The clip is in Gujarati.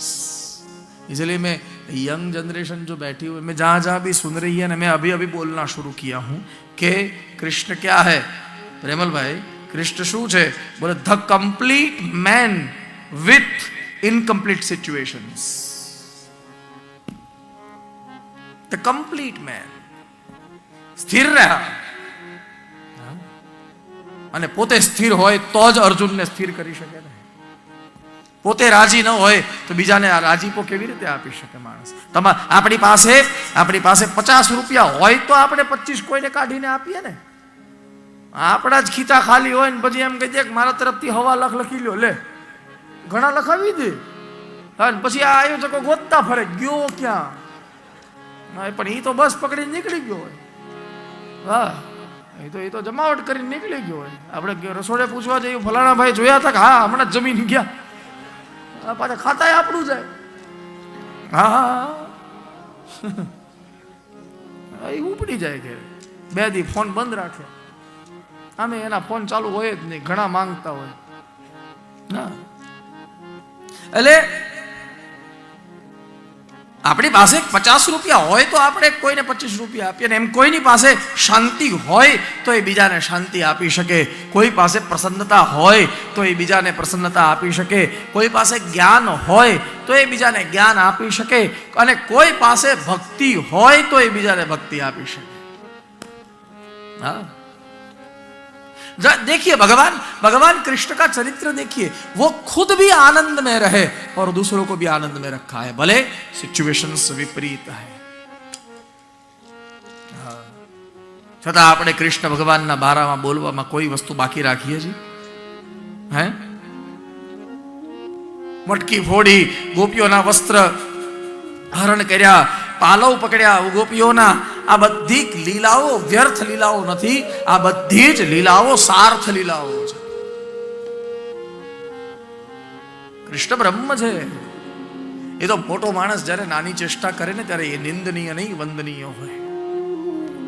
यस इसलिए मैं यंग जनरेशन जो बैठी हुई मैं जहाँ जहाँ भी सुन रही है ना मैं अभी अभी बोलना शुरू किया हूँ कि कृष्ण क्या है प्रेमल भाई कृष्ण શું છે બોલે the complete man with incomplete situations the complete man સ્થિર રહ્યા અને પોતે સ્થિર હોય તો જ અર્જુનને સ્થિર કરી શકે ને પોતે રાજી ન હોય તો બીજાને આ રાજીપો કેવી રીતે આપી શકે માણસ? તમા આપણી પાસે આપણી પાસે પચાસ રૂપિયા હોય તો આપણે પચીસ કોઈને કાઢીને આપીએ ને. આપણા જ ખીતા ખાલી હોય ને પછી એમ કહી દે કે મારા તરફથી હવા લખ લખી લ્યો, લે. ઘણા લખાવી દે. હા પછી આ આયોજકો ગોતતા ફરે, ગયો ક્યાં? ના પણ એ તો બસ પકડીને નીકળી ગયો હોય. હા એ તો એ તો જમાવટ કરીને નીકળી ગયો હોય. આપણે રસોડે પૂછવા જઈએ ફલાણા ભાઈ જોયા હતા કે હા, હમણાં જમીન ગયા. પાછા ખાતા આપણું જાય હા એ ઉપડી જાય કે બે દી ફોન બંધ રાખે. આમે એના ફોન ચાલુ હોય જ નહીં, ઘણા માંગતા હોય. હા. એટલે આપણી પાસે પચાસ રૂપિયા હોય તો આપણે કોઈને પચીસ રૂપિયા આપીએ ને એમ કોઈની પાસે શાંતિ હોય તો એ બીજાને શાંતિ આપી શકે. કોઈ પાસે પ્રસન્નતા હોય તો એ બીજાને પ્રસન્નતા આપી શકે. કોઈ પાસે જ્ઞાન હોય તો એ બીજાને જ્ઞાન આપી શકે. અને કોઈ પાસે ભક્તિ હોય તો એ બીજાને ભક્તિ આપી શકે. ज- देखिए भगवान भगवान कृष्ण का चरित्र देखिए वो खुद भी आनंद में रहे और दूसरों को भी आनंद में रखा है भले सिचुएशंस विपरीत है હા. છતાં આપણે કૃષ્ણ ભગવાનના બારામાં બોલવામાં કોઈ વસ્તુ બાકી રાખીએ છીએ હે મટકી ફોડી ગોપીઓના વસ્ત્ર હરણ કર્યા પાલવ પકડ્યા ગોપીઓના આ બધી લીલાઓ વ્યર્થ લીલાઓ નથી, આ બધી જ લીલાઓ સાર્થ લીલાઓ છે. કૃષ્ણ બ્રહ્મ છે. એ તો મોટો માણસ જ્યારે નાની ચેષ્ટા કરે ને ત્યારે એ નિંદનીય નહીં, વંદનીય હોય.